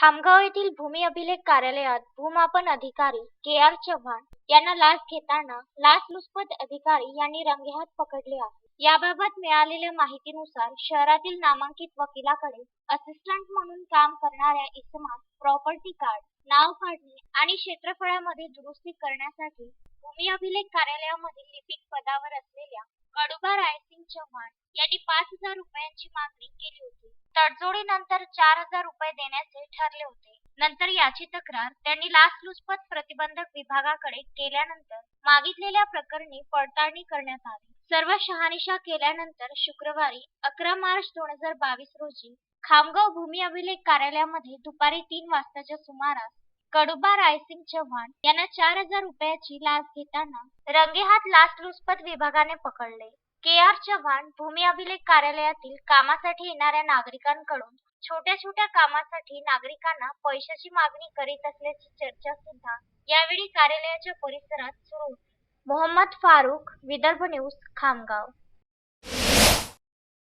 खामगाव येथील भूमी अभिलेख कार्यालयात भूमापन अधिकारी के आर चव्हाण यांना लाच घेताना लाचलुचपत अधिकारी यांनी रंगेहात पकडले आहे. याबाबत मिळालेल्या माहितीनुसार शहरातील नामांकित वकिलाकडे असिस्टंट म्हणून काम करणाऱ्या इसमास प्रॉपर्टी कार्ड नाव काढणे आणि क्षेत्रफळामध्ये दुरुस्ती करण्यासाठी भूमी अभिलेख कार्यालयामधील लिपिक पदावर असलेल्या कडुबा रायसिंग चव्हाण यांनी पाच हजार रुपयांची मागणी केली होती. तडजोडीनंतर चार हजार रुपये देण्याचे ठरले होते. नंतर याची तक्रार त्यांनी लाचलुचपत प्रतिबंधक विभागाकडे केल्यानंतर मागितलेल्या प्रकरणी पडताळणी करण्यात आली. सर्व शहानिशा केल्यानंतर शुक्रवारी अकरा मार्च दोन हजार बावीस रोजी खामगाव भूमी अभिलेख कार्यालयामध्ये दुपारी तीन वाजताच्या सुमारास कडुबा रायसिंग चव्हाण यांना चार हजार रुपयाची लाच घेताना रंगेहात लाचलुचपत विभागाने पकडले. के आर चव्हाण भूमी अभिलेख कार्यालयातील कामासाठी येणाऱ्या नागरिकांकडून छोट्या छोट्या कामासाठी नागरिकांना पैशाची मागणी करीत असल्याची चर्चा सुद्धा यावेळी कार्यालयाच्या परिसरात सुरू. मोहम्मद फारुख विदर्भ न्यूज खामगाव.